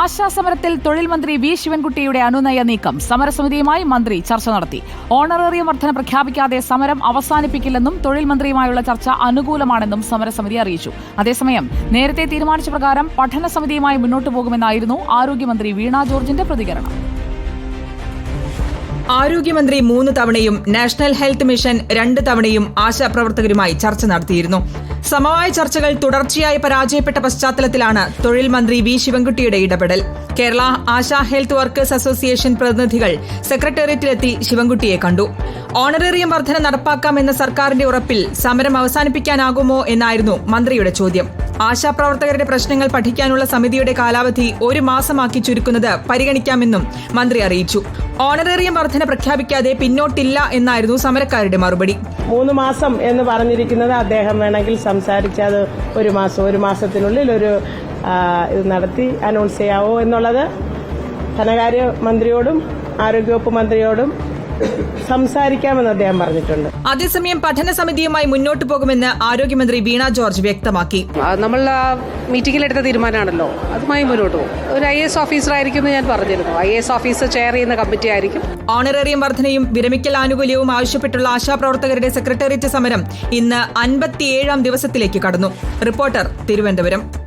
ആശാസമരത്തിൽ തൊഴിൽ മന്ത്രി വി ശിവൻകുട്ടിയുടെ അനുനയ നീക്കം. സമരസമിതിയുമായി മന്ത്രി ചർച്ച നടത്തി. ഓണറേറിയം വർധന പ്രഖ്യാപിക്കാതെ സമരം അവസാനിപ്പിക്കില്ലെന്നും തൊഴിൽ മന്ത്രിയുമായുള്ള ചർച്ച അനുകൂലമാണെന്നും സമരസമിതി അറിയിച്ചു. അതേസമയം നേരത്തെ തീരുമാനിച്ച പ്രകാരം പഠന സമിതിയുമായി മുന്നോട്ടു പോകുമെന്നായിരുന്നു ആരോഗ്യമന്ത്രി വീണ ജോർജിന്റെ പ്രതികരണം. ആരോഗ്യമന്ത്രി മൂന്ന് തവണയും നാഷണൽ ഹെൽത്ത് മിഷൻ രണ്ട് തവണയും ആശാപ്രവർത്തകരുമായി ചർച്ച നടത്തിയിരുന്നു. സമവായ ചർച്ചകൾ തുടർച്ചയായി പരാജയപ്പെട്ട പശ്ചാത്തലത്തിലാണ് തൊഴിൽ മന്ത്രി വി ശിവൻകുട്ടിയുടെ ഇടപെടൽ. Kerala ASHA health workers association പ്രതിനിധികൾ സെക്രട്ടേറിയറ്റിലെത്തി ശിവൻകുട്ടിയെ കണ്ടു. ഓണറേറിയം വർധന നടപ്പാക്കാമെന്ന സർക്കാരിന്റെ ഉറപ്പിൽ സമരം അവസാനിപ്പിക്കാനാകുമോ എന്നായിരുന്നു മന്ത്രിയുടെ ചോദ്യം. ആശാപ്രവർത്തകരുടെ പ്രശ്നങ്ങൾ പഠിക്കാനുള്ള സമിതിയുടെ കാലാവധി ഒരു മാസമാക്കി ചുരുക്കുന്നത് പരിഗണിക്കാമെന്നും മന്ത്രി അറിയിച്ചു. ഓണറേറിയം വർധന പ്രഖ്യാപിക്കാതെ പിന്നോട്ടില്ല എന്നായിരുന്നു സമരക്കാരുടെ മറുപടി. മൂന്ന് മാസം എന്ന് പറഞ്ഞിരിക്കുന്നത് അദ്ദേഹം വേണമെങ്കിൽ സംസാരിച്ച് അത് ഒരു മാസം ഒരു മാസത്തിനുള്ളിൽ ഒരു ഇത് നടത്തി അനൗൺസ് ചെയ്യാവോ എന്നുള്ളത് ധനകാര്യ മന്ത്രിയോടും ആരോഗ്യവകുപ്പ് മന്ത്രിയോടും സംസാരിക്കാമെന്ന് അദ്ദേഹം പറഞ്ഞിട്ടുണ്ട്. അതേസമയം പഠന സമിതിയുമായി മുന്നോട്ടു പോകുമെന്ന് ആരോഗ്യമന്ത്രി വീണ ജോർജ് വ്യക്തമാക്കി. നമ്മൾ ആ മീറ്റിംഗിൽ എടുത്ത തീരുമാനമാണല്ലോ. അതുമായി മുന്നോട്ട് പോകും. ഒരു ഐ എസ് ഓഫീസർ ആയിരിക്കും എന്ന് ഞാൻ പറഞ്ഞിരുന്നു. ഐ എസ് ഓഫീസർ ചെയർ ചെയ്യുന്ന കമ്മിറ്റി ആയിരിക്കും. ഓണറേറിയം വർധനയും വിരമിക്കൽ ആനുകൂല്യവും ആവശ്യപ്പെട്ടുള്ള ആശാപ്രവർത്തകരുടെ സെക്രട്ടേറിയറ്റ് സമരം ഇന്ന് അൻപത്തിയേഴാം ദിവസത്തിലേക്ക് കടന്നു. റിപ്പോർട്ടർ തിരുവനന്തപുരം.